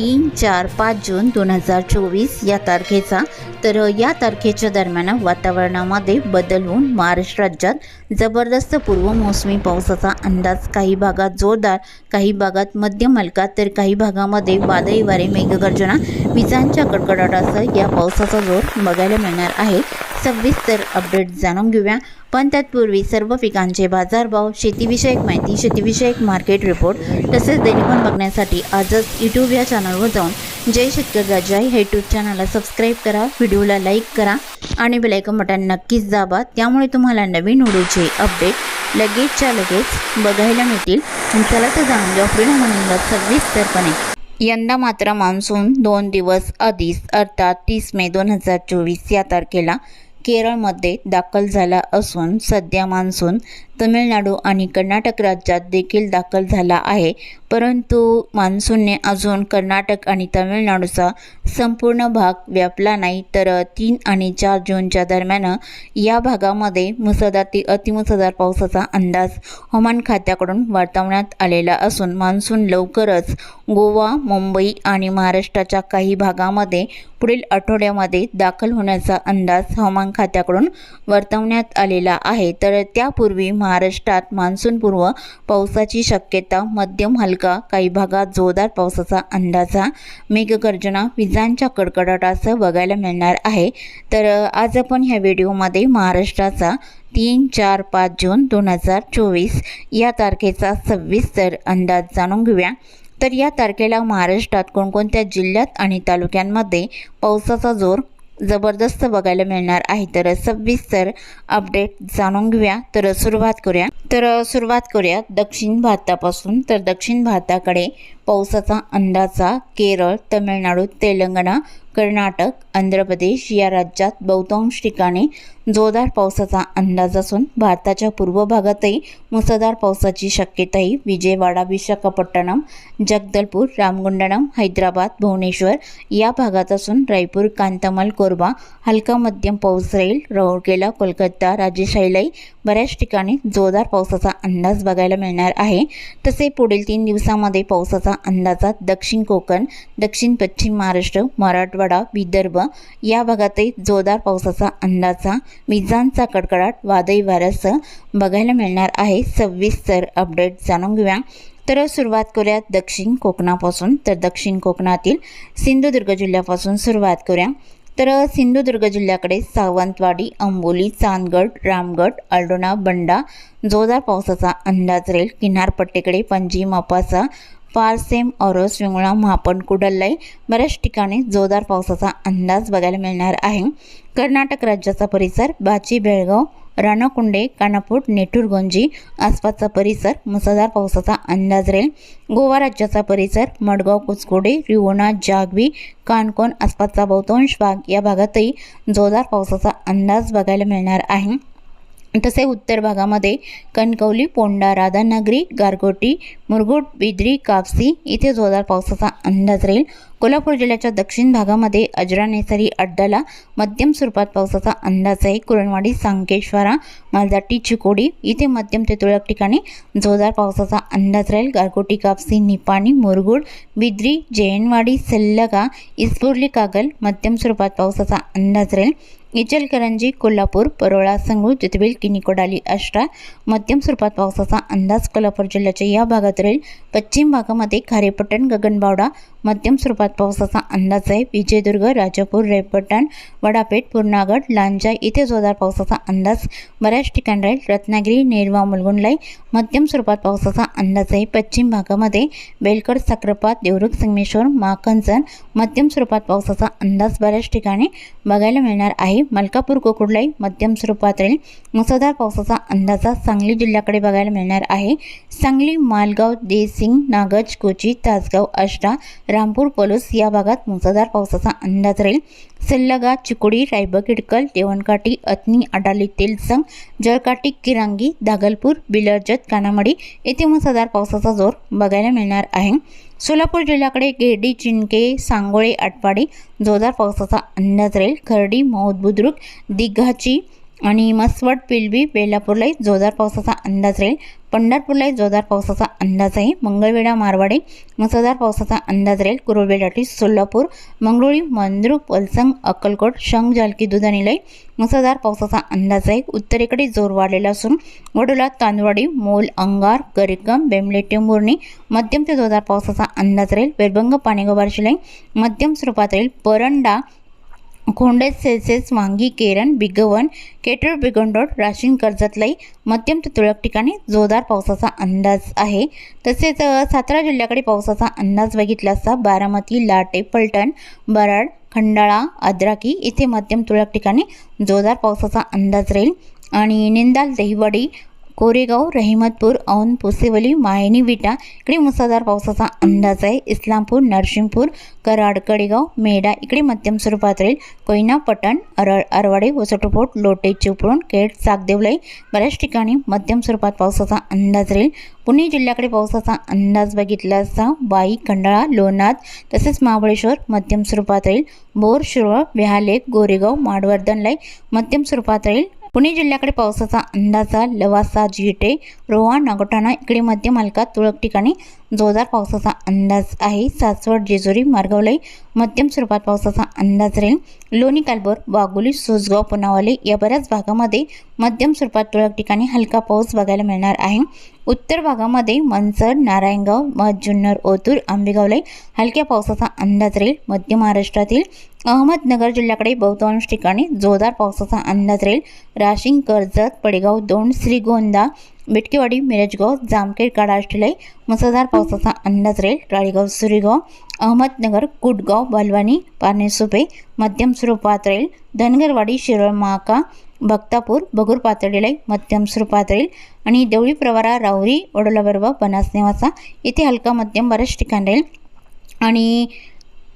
तीन चार पाच जून दोन हजार चोवीस या तारखेचा. तर या तारखेच्या दरम्यान वातावरणामध्ये बदल होऊन महाराष्ट्र राज्यात जबरदस्त पूर्व मोसमी पावसाचा अंदाज. काही भागात जोरदार काही भागात मध्यम हलका तर काही भागामध्ये वादळी वारे मेघगर्जना विजांच्या कडकडाटासह या पावसाचा जोर बघायला मिळणार आहे. सविस्तर अपडेट जाणून घेऊया. पण तत्पूर्वी सर्व पिकांचे बाजारभाव शेतीविषयक माहिती शेतीविषयक मार्केट रिपोर्ट तसेच दैनिकन बघण्यासाठी आजच यूट्यूब या चॅनलवर जाऊन जय शेतकरी राजा हे यूट्यूब चॅनलला सबस्क्राईब करा व्हिडिओला लाईक करा आणि बेलायकन बटन नक्कीच दाबा. त्यामुळे तुम्हाला नवीन व्हिडिओचे अपडेट लगेचच्या लगेच बघायला मिळतील. चला तर जाणून घ्या पुढील म्हणून सविस्तरपणे यंदा मात्र मान्सून दोन दिवस आधीच अर्थात तीस मे दोन हजार चोवीस या तारखेला केरळमध्ये दाखल झाला असून सध्या मान्सून तमिळनाडू आणि कर्नाटक राज्यात देखील दाखल झाला आहे. परंतु मान्सूनने अजून कर्नाटक आणि तमिळनाडूचा संपूर्ण भाग व्यापला नाही तर तीन आणि चार जूनच्या दरम्यान या भागामध्ये मुसळधार ते अतिमुसळधार पावसाचा अंदाज हवामान खात्याकडून वर्तवण्यात आलेला असून मान्सून लवकरच गोवा मुंबई आणि महाराष्ट्राच्या काही भागामध्ये पुढील आठवड्यामध्ये दाखल होण्याचा अंदाज हवामान खात्याकडून वर्तवण्यात आलेला आहे. तर त्यापूर्वी महाराष्ट्रात मान्सूनपूर्व पावसाची शक्यता मध्यम हलका काही भागात जोरदार पावसाचा अंदाजा मेघगर्जना विजांच्या कडकडाटासह बघायला मिळणार आहे. तर आज आपण ह्या व्हिडिओमध्ये महाराष्ट्राचा तीन चार पाच जून दोन हजार चोवीस या तारखेचा सविस्तर अंदाज जाणून घेऊया. तर या तारखेला महाराष्ट्रात कोणकोणत्या जिल्ह्यात आणि तालुक्यांमध्ये पावसाचा जोर जबरदस्त बघायला मिळणार आहे. तर सविस्तर अपडेट जाणून घेऊया. तर सुरुवात करूया. तर सुरुवात करूया दक्षिण भारतापासून. तर दक्षिण भारताकडे पावसाचा अंदाजा केरळ तमिळनाडू तेलंगणा कर्नाटक आंध्र प्रदेश या राज्यात बहुतांश ठिकाणी जोरदार पावसाचा अंदाज असून भारताच्या पूर्व भागातही मुसळधार पावसाची शक्यताही विजयवाडा विशाखापट्टणम जगदलपूर रामगुंडणम हैदराबाद भुवनेश्वर या भागात असून रायपूर कांतमल कोरबा हलका मध्यम पाऊस राहील. राऊरकेला कोलकाता राजेशाहीलाही बऱ्याच ठिकाणी जोरदार पावसाचा अंदाज बघायला मिळणार आहे. तसे पुढील तीन दिवसामध्ये पावसाचा अंदाजात दक्षिण कोकण दक्षिण पश्चिम महाराष्ट्र मराठवाडा विदर्भ या भागातही जोरदार पावसाचा अंदाजा विजांचा कडकडाट वादळी वाऱ्यासह बघायला मिळणार आहे. सविस्तर अपडेट जाणून घेऊया. तर सुरुवात करूया दक्षिण कोकणापासून. तर दक्षिण कोकणातील सिंधुदुर्ग जिल्ह्यापासून सुरुवात करूया. तर सिंधुदुर्ग जिल्ह्याकडे सावंतवाडी अंबोली चांदगड रामगड अल्डोना बंडा जोरदार पावसाचा अंदाज राहील किनारपट्टीकडे पणजी मापासा पारसेम औरस विंगुळा महापण कुडल्लाई बऱ्याच ठिकाणी जोरदार पावसाचा अंदाज बघायला मिळणार आहे. कर्नाटक राज्याचा परिसर बाची बेळगाव राणाकुंडे कानापूर नेटूरगोंजी आसपासचा परिसर मुसळधार पावसाचा अंदाज राहील गोवा राज्याचा परिसर मडगाव कुचकोडे रिवोना जागवी काणकोण आसपासचा बहुतांश भाग या भागातही जोरदार पावसाचा अंदाज बघायला मिळणार आहे. तसे उत्तर भागामध्ये कणकवली पोंडा राधानगरी गारगोटी मुरगुड बिद्री कापसी इथे जोरदार पावसाचा अंदाज राहील. कोल्हापूर जिल्ह्याच्या दक्षिण भागामध्ये अजरा नेसरी अड्डाला मध्यम स्वरूपात पावसाचा अंदाज आहे. कुरणवाडी सांकेश्वरा मालदाटी चिकोडी इथे मध्यम ते तुरळक ठिकाणी जोरदार पावसाचा अंदाज राहील. गारगोटी कापसी निपाणी मुरगुड बिद्री जयनवाडी सल्लगा इस्फुर्ली कागल मध्यम स्वरूपात पावसाचा अंदाज राहील. इचलकरंजी कोल्हापूर परोळा संगू ज्योतिबेल किनिकोडाली अष्टा मध्यम स्वरूपात पावसाचा अंदाज कोल्हापूर जिल्ह्याच्या या भागात राहील पश्चिम भागामध्ये खारेपट्टण गगनबावडा मध्यम स्वरूपात पावसाचा अंदाज आहे. विजयदुर्ग राजापूर रेपटण वडापेठ पूर्णागड लांजा इथे जोरदार पावसाचा अंदाज बऱ्याच ठिकाणी राहील. रत्नागिरी नेरवा मुलगुंडलाई मध्यम स्वरूपात पावसाचा अंदाज आहे. पश्चिम भागामध्ये बेलकड साक्रपात देवरुख संगमेश्वर माकंजन मध्यम स्वरूपात पावसाचा अंदाज बऱ्याच ठिकाणी बघायला मिळणार आहे. मलकापूर कोकुडलाई मध्यम स्वरूपात राहील. मुसळधार पावसाचा अंदाजा सांगली जिल्ह्याकडे बघायला मिळणार आहे. सांगली मालगाव देसिंग नागज कोची तासगाव आष्टा रामपूर पलूस या भागात मुसळधार पावसाचा अंदाज राहील. सल्लगा चिकोडी रायबग इडकल देवणकाठी अतनी अडाली तेलसंग जळकाटी किरांगी दागलपूर बिलरजत कानामडी येथे मुसळधार पावसाचा जोर बघायला मिळणार आहे. सोलापूर जिल्ह्याकडे गेडी चिंके सांगोळे आटवाडी जोरदार पावसाचा अंदाज राहील. खर्डी मौद बुद्रुक दिघाची आणि मसवड पिलबी बेलापूरलाही जोरदार पावसाचा अंदाज राहील. पंढरपूरलाही जोरदार पावसाचा अंदाज आहे. मंगळवेढा मारवाडे मुसळधार पावसाचा अंदाज राहील. कुरुळवेडाटी सोलापूर मंगरुळी मंद्रुप वलसंग अक्कलकोट शंख जालकी दुधानीलाई मुसळधार पावसाचा अंदाज आहे. उत्तरेकडे जोर वाढलेला असून वडोला तांदवाडी मोल अंगार गरिकम बेमले टेंभुर्णी मध्यम ते जोरदार पावसाचा अंदाज राहील. वेरबंग पाणीगोबारशिलाई मध्यम स्वरूपात राहील. परंडा खोंडेज सेल्सेस वांगी केरन बिगवन केटर बिगंडोड राशीन कर्जतलाई मध्यम ते तुरळक ठिकाणी जोरदार पावसाचा अंदाज आहे. तसेच सातारा जिल्ह्याकडे पावसाचा अंदाज बघितला असता बारामती लाटे पलटण बराड खंडाळा अद्राकी इथे मध्यम तुरळक ठिकाणी जोरदार पावसाचा अंदाज राहील. आणि निंदाल दहिवडी कोरेगाव रहिमतपूर औंध पुसेवली मायनी विटा इकडे मुसळधार पावसाचा अंदाज आहे. इस्लामपूर नरसिंगपूर कराड कडेगाव मेढा इकडे मध्यम स्वरूपात राहील. कोयना पटण अरळ अरवाडे वसटोपोट लोटे चिपळूण केट सागदेवलाई बऱ्याच ठिकाणी मध्यम स्वरूपात पावसाचा अंदाज राहील. पुणे जिल्ह्याकडे पावसाचा अंदाज बघितला असता बाई खंडाळा लोणार तसेच महाबळेश्वर मध्यम स्वरूपात राहील. बोर शिरोळ विहालेक गोरेगाव माडवर्धनलाई मध्यम स्वरूपात राहील. पुणे जिल्ह्याकडे पावसाचा अंदाजा लवासा जिटे रोहा नागोठाणा इकडे मध्यम हलका तुरळक ठिकाणी जोरदार पावसाचा अंदाज आहे. सासवड जेजुरी मार्गावलाई मध्यम स्वरूपात पावसाचा अंदाज राहील. लोणी कालबोर वाघोली सुसगाव पुनावाले या बऱ्याच भागामध्ये मध्यम स्वरूपात तुरळक ठिकाणी हलका पाऊस बघायला मिळणार आहे. उत्तर भागामध्ये मनसर नारायणगाव मध जुन्नर ओतूर आंबेगावलाई हलक्या पावसाचा अंदाज राहील. मध्य महाराष्ट्रातील अहमदनगर जिल्ह्याकडे बहुतांश ठिकाणी जोरदार पावसाचा अंदाज राहील. राशिंग कर्जत पडेगाव दोंड श्रीगोंदा बिटकेवाडी मिरजगाव जामखेड काडाष्टीलाई मुसळधार पावसाचा अंदाज राहील. राळेगाव सुरेगाव अहमदनगर कुटगाव बलवानी पारनेसुपे मध्यम स्वरूपात राहील. धनगरवाडी शिरोळ महाका भक्तापूर बगूर पातळीलाई मध्यम स्वरूपात राहील. आणि देवळी प्रवारा राहुरी वडोलाबरोबर बनास येथे इथे हलका मध्यम बऱ्याच ठिकाणी राहील. आणि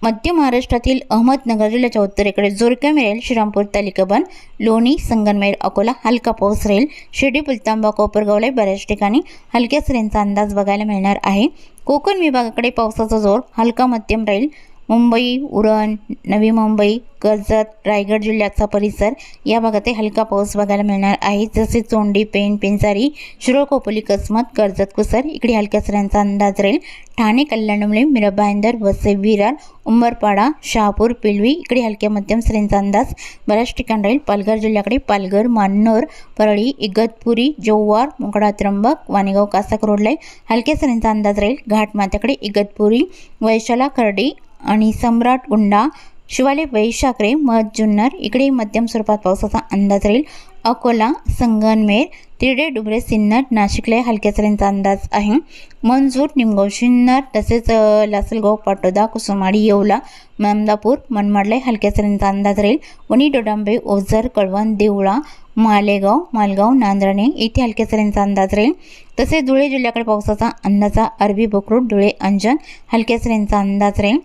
मध्य महाराष्ट्रातील अहमदनगर जिल्ह्याच्या उत्तरेकडे जोरक्या मिळेल श्रीरामपूर तालुका लोणी संगनमेर अकोला हलका पाऊस राहील. शिर्डी पुलतांबा कोपरगावला बऱ्याच ठिकाणी हलक्या सरींचा अंदाज बघायला मिळणार आहे. कोकण विभागाकडे पावसाचा जोर हलका मध्यम राहील. मुंबई उरण नवी मुंबई कर्जत रायगड जिल्ह्याचा परिसर या भागातही हलका पाऊस बघायला मिळणार आहे. जसे चोंडी पेन पेंजारी शिरोळ कोपोली कसमत कर्जत कुसर इकडे हलक्या सऱ्यांचा अंदाज राहील. ठाणे कल्याणमुळे मिराबाईंदर वसई विरार उंबरपाडा शहापूर पिलवी इकडे हलक्या मध्यम सरींचा अंदाज बऱ्याच ठिकाणी राहील. पालघर जिल्ह्याकडे पालघर मान्नोर परळी इगतपुरी जव्हार मोकडा त्र्यंबक वाणेगाव कासाक रोडला हलक्या सरींचा अंदाज राहील. घाटमाथ्याकडे इगतपुरी वैशाला खर्डी आणि सम्राट गुंडा शिवाले वैशाकरे मध जुन्नर इकडे मध्यम स्वरूपात पावसाचा अंदाज राहील. अकोला संगनमेर तिरडे डुबरे सिन्नर नाशिकला हलक्या सरींचा अंदाज आहे. मंजूर निमगाव शिन्नर तसेच लासलगाव पाटोदा कुसुमाडी येवला ममदापूर मनमाडला हलक्या सरींचा अंदाज राहील. वणी डोडांबे ओझर कळवण देवळा मालेगाव मालगाव नांदराणे इथे हलक्या सरींचा अंदाज राहील. तसेच धुळे जिल्ह्याकडे पावसाचा अंदाजा अरबी बकरूड धुळे अंजन हलक्या सरींचा अंदाज राहील.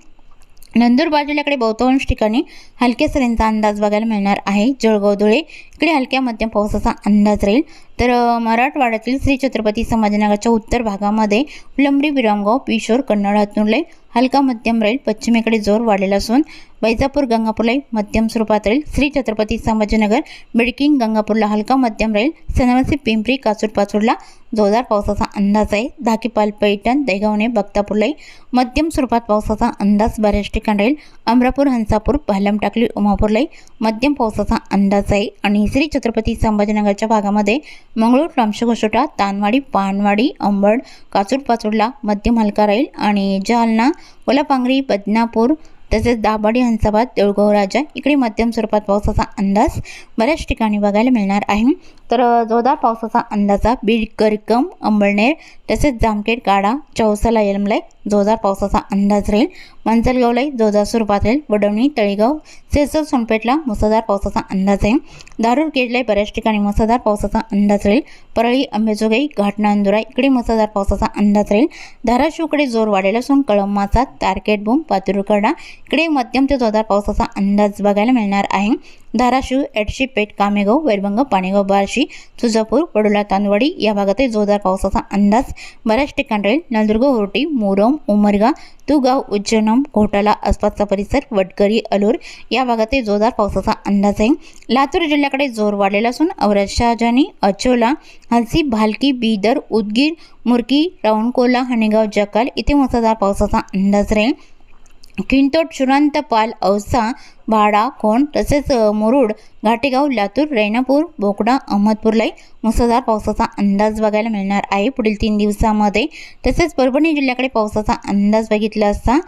नंदुरबार जिल्ह्याकडे बहुतांश ठिकाणी हलक्या सरींचा अंदाज बघायला मिळणार आहे. जळगाव धुळे इकडे हलक्या मध्यम पावसाचा अंदाज राहील. तर मराठवाड्यातील श्री छत्रपती संभाजीनगरच्या उत्तर भागामध्ये उलंबरी विरामगाव पिशोर कन्नड हातुर्ले हलका मध्यम राहील पश्चिमेकडे जोर वाढलेला असून बैजापूर गंगापूरलाही मध्यम स्वरूपात राहील श्री छत्रपती संभाजीनगर बिडकिंग गंगापूरला हलका मध्यम राहील सनवसी पिंपरी कासूर पाचूरला जोरदार पावसाचा अंदाज आहे. धाकीपाल पैठण दैगावणे बक्तापूरलाही मध्यम स्वरूपात पावसाचा अंदाज बऱ्याच ठिकाणी राहील. अमरापूर हंसापूर पालम टाकली उमापूरलाही मध्यम पावसाचा अंदाज आहे. आणि श्री छत्रपती संभाजीनगरच्या भागामध्ये मंगळूर रामशघोषोटा तानवाडी पानवाडी अंबड काचूर पाचूरला मध्यम हलका राहील. आणि जालना कोलापांगरी बदनापूर तसेच दाभाडी हंसाबाद देऊळगाव राजा इकडे मध्यम स्वरूपात पावसाचा अंदाज बऱ्याच ठिकाणी बघायला मिळणार आहे. तर जोरदार पावसाचा अंदाजा बीड करकम अंबळनेर तसेच जामखेड काडा चौसाला यलमलाई जोरदार पावसाचा अंदाज राहील. मंचलगावलाही जोरदार स्वरूपात राहील. वडवणी तळेगाव सेसर सोनपेठला मुसळधार पावसाचा अंदाज आहे. दारूर गेजलाही बऱ्याच ठिकाणी मुसळधार पावसाचा अंदाज राहील. परळी अंबेजोगाई घाटनांदुरा इकडे मुसळधार पावसाचा अंदाज राहील. धाराशिवकडे जोर वाढेल असून कळंबाचा तारकेट बूम पातुरकडा इकडे मध्यम ते जोरदार पावसाचा अंदाज बघायला मिळणार आहे. धाराशिव एडशी पेठ कामेगाव वैरभंग पाणेगाव बार्शी तुळजापूर पडोला तांदवाडी या भागातही जोरदार पावसाचा अंदाज. बऱ्याच ठिकाणी राहील. नलदुर्ग होर्टी मोरम उमरगा तुगाव उज्जैनम घोटाला आसपासचा परिसर वडकरी अलूर या भागातही जोरदार पावसाचा अंदाज आहे. लातूर जिल्ह्याकडे जोर वाढलेला असून औरत शहाजानी अचोला हलसी भालकी बीदर उदगीर मुरकी रावणकोला हणेगाव जकाल इथे मुसळधार पावसाचा अंदाज राहील. किंतोट चुरांत पाल औसा भाडा कोण तसेच मुरुड घाटेगाव लातूर रेणापूर बोकडा अहमदपूरलाही मुसळधार पावसाचा अंदाज बघायला मिळणार आहे. पुढील तीन दिवसामध्ये तसेच परभणी जिल्ह्याकडे पावसाचा अंदाज बघितला असता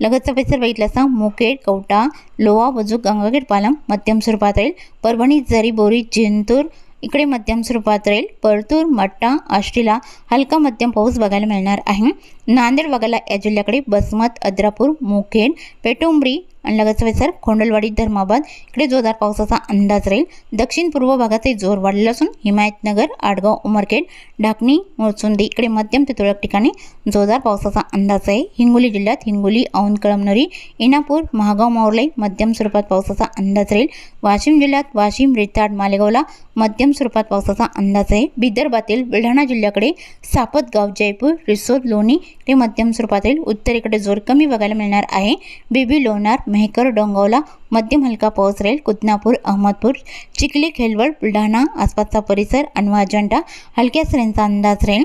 लगतचा परिसर बघितला असता मुकेड कवटा लोहा वजूक गंगाखेड पालम मध्यम स्वरूपात राहील. परभणी जरी बोरी जिंतूर इकडे मध्यम स्वरूपात राहील. परतूर मट्टा आष्टीला हलका मध्यम पाऊस बघायला मिळणार आहे. नांदेड बघायला या जिल्ह्याकडे बसमत अद्रापूर मुखेड पेटुंबरी आणि लगेच वेसर खोंडलवाडी धर्माबाद. इकडे जोरदार पावसाचा अंदाज राहील. दक्षिण पूर्व भागाचे जोर वाढलेला असून हिमायतनगर आडगाव उमरखेड ढाकणी मोचुंदी इकडे मध्यम ते तुरळक ठिकाणी जोरदार पावसाचा अंदाज आहे. हिंगोली जिल्ह्यात हिंगोली औंदकळमनरी इनापूर महागाव मावलाई मध्यम स्वरूपात पावसाचा अंदाज राहील. वाशिम जिल्ह्यात वाशिम रेताड मालेगावला मध्यम स्वरूपात पावसाचा अंदाज आहे. विदर्भातील बुलढाणा जिल्ह्याकडे सापतगाव जयपूर रिसोद लोणी ते मध्यम स्वरूपात राहील. उत्तरेकडे जोर कमी बघायला मिळणार आहे. बेबी लोणार मेहकर डोंगवला मध्यम हलका पाऊस राहील कुदनापूर अहमदपूर चिखली खेलवड बुलढाणा आसपासचा परिसर अनवा अजंठा हलक्या सरींचा अंदाज राहील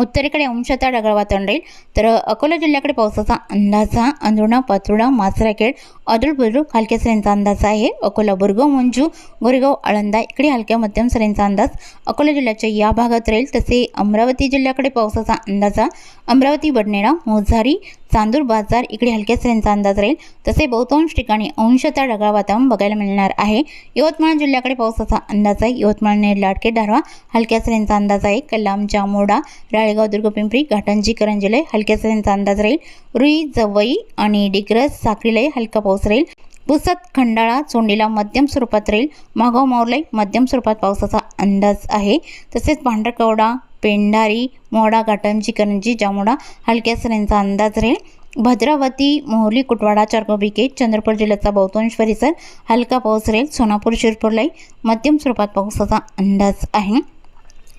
उत्तरेकडे अंशतः ढगाळ वातावरण राहील. तर अकोला जिल्ह्याकडे पावसाचा अंदाजा अंधुणा पातुर्डा मासराखेड अदूळ बुद्रुक हलक्या सरींचा अंदाज आहे. अकोला बुरगाव मंजू गोरेगाव आळंदा इकडे हलक्या मध्यम सरींचा अंदाज. अकोला जिल्ह्याच्या या भागात राहील. तसे अमरावती जिल्ह्याकडे पावसाचा अंदाजा अमरावती बडनेरा मोझारी चांदूर बाजार इकडे हलक्या सरींचा अंदाज राहील. तसे बहुतांश ठिकाणी अंशतः ढगाळ वातावरण बघायला मिळणार आहे. यवतमाळ जिल्ह्याकडे पावसाचा अंदाज आहे. यवतमाळ नेर लाडके धारवा हलक्या सरींचा अंदाज आहे. कलाम जामोडा राळेगाव दुर्गपिंपरी घाटांजी करंजीला हलक्या सरींचा अंदाज राहील रुई जवई आणि डिग्रस साखरीलाही हलका पाऊस राहील पुसत खंडाळा चोंडीला मध्यम स्वरूपात राहील मागाव मावलाई मध्यम स्वरूपात पावसाचा अंदाज आहे तसेच भांडरकवडा पेंढारी मोडा घाटांजी करंजी जामोडा हलक्या सरींचा अंदाज राहील भद्रावती मोहली कुटवाडा चारकोबिके चंद्रपूर जिल्ह्याचा बहुतांश परिसर हलका पाऊस राहील सोनापूर शिरपूरलाही मध्यम स्वरूपात पावसाचा अंदाज आहे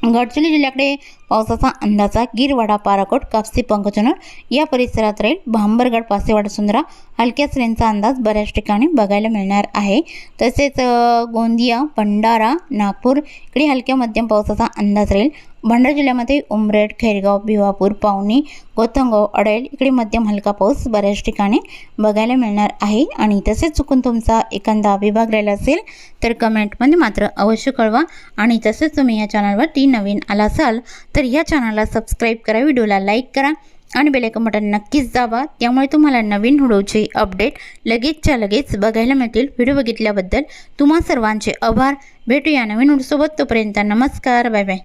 गडचिरोली जिल्ह्याकडे पावसाचा अंदाजा गिरवाडा पाराकोट कापसी पंकचनर या परिसरात राहील भांबरगड पासेवाडा सुंदरा हलक्या सरींचा अंदाज बऱ्याच ठिकाणी बघायला मिळणार आहे. तसेच गोंदिया भंडारा नागपूर इकडे हलक्या मध्यम पावसाचा अंदाज राहील. भंडारा जिल्ह्यामध्ये उमरेड खैरगाव भिवापूर पावनी गोतंगाव अडेल इकडे मध्यम हलका पाऊस बऱ्याच ठिकाणी बघायला मिळणार आहे. आणि तसेच चुकून तुमचा एखादा विभाग राहिला असेल तर कमेंटमध्ये मात्र अवश्य कळवा. आणि तसेच तुम्ही या चॅनलवरती नवीन आला असाल तर या चॅनलला सबस्क्राईब करा व्हिडिओला लाईक करा आणि बेलायकन बटन नक्कीच दाबा. त्यामुळे तुम्हाला नवीन व्हिडिओचे अपडेट लगेचच्या लगेच बघायला मिळतील. व्हिडिओ बघितल्याबद्दल तुम्हा सर्वांचे आभार. भेटूया नवीन व्हिडिओसोबत. तोपर्यंत नमस्कार. Bye bye.